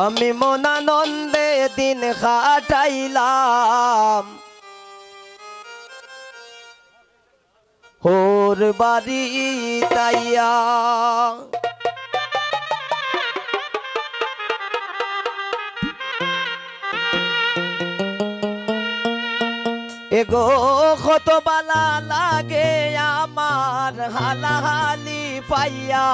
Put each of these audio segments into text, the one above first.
আমি মনানন্দে দিন খাটাইলাম হোর বাড়ি তাইয়া। এগো কত বালা লাগে আমার হালাহালি পাইয়া।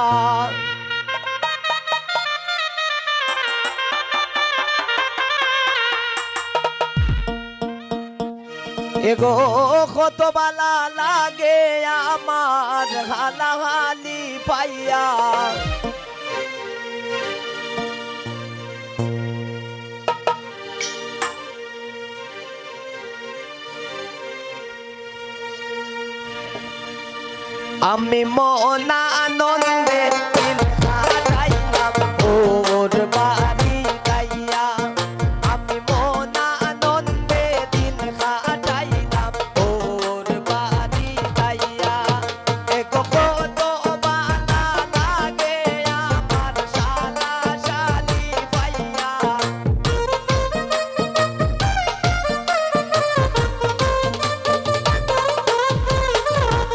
এগো কত বালা লাগে আমার হালাহালি পাইয়া। আমি মনা আনন্দে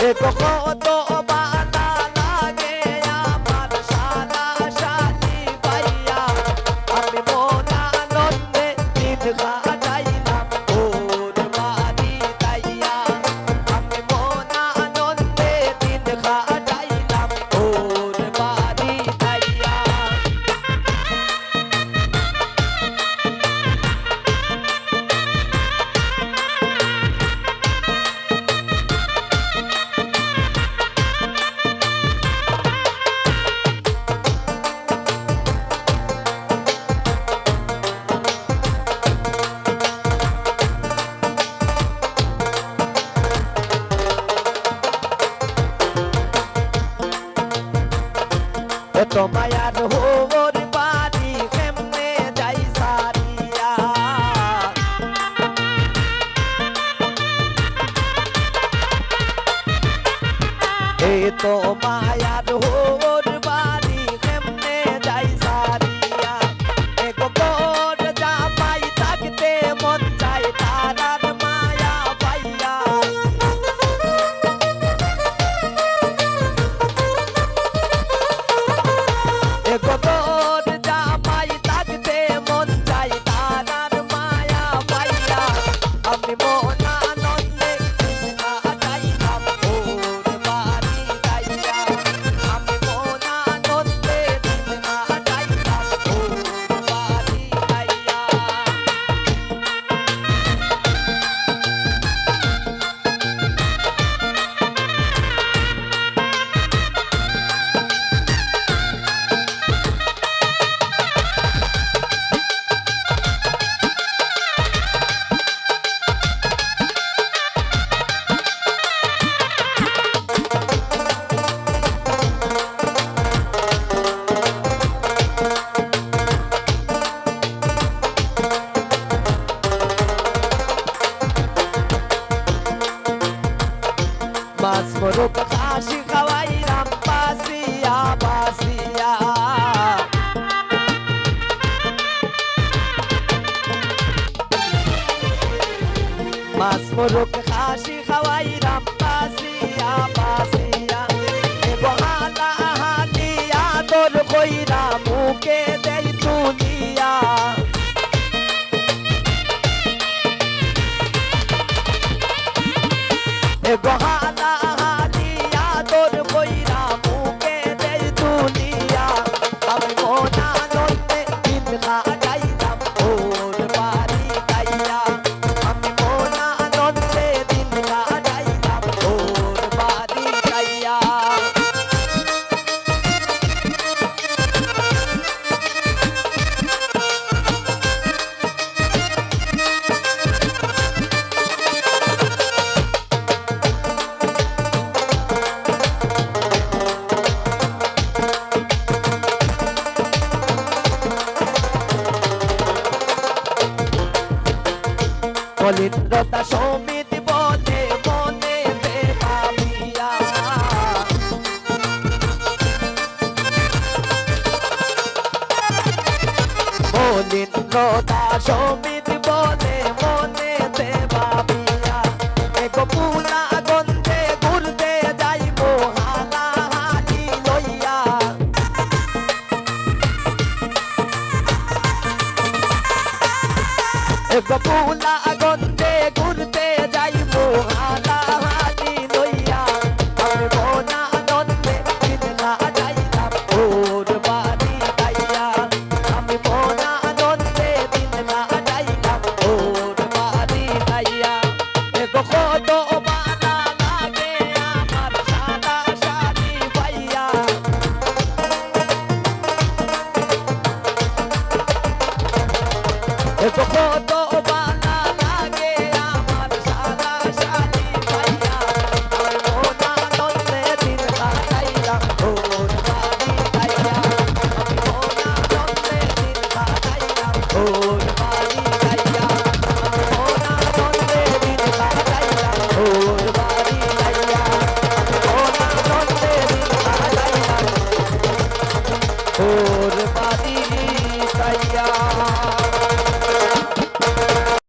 এক কত এত মায়ার হোর বাড়ি কেমনে যাই সারিয়া? এ তো মোরগ খাসি খাওয়াইলাম বাসিয়া বাসিয়া বহালা হালিয়া তোর কইরা মুখে দেই তুলিয়া এ গহানা কলিন্দ্রতা সমিত বলে মনে ভাবিয়া সমিত বলে মনে ভাবিয়া এক গোপুলা গোপুলা গন্ধে ঘুরতে যাই মোহালা হানি লইয়া। আমি মোনা আনন্দে কিনলা যাইতাম ওর বাড়ি যাইয়া। আমি মোনা আনন্দে কিনলা যাইতাম ওর বাড়ি যাইয়া। এগো কত বালা লাগে আমার সাদা শাড়ি পাইয়া। এগো কত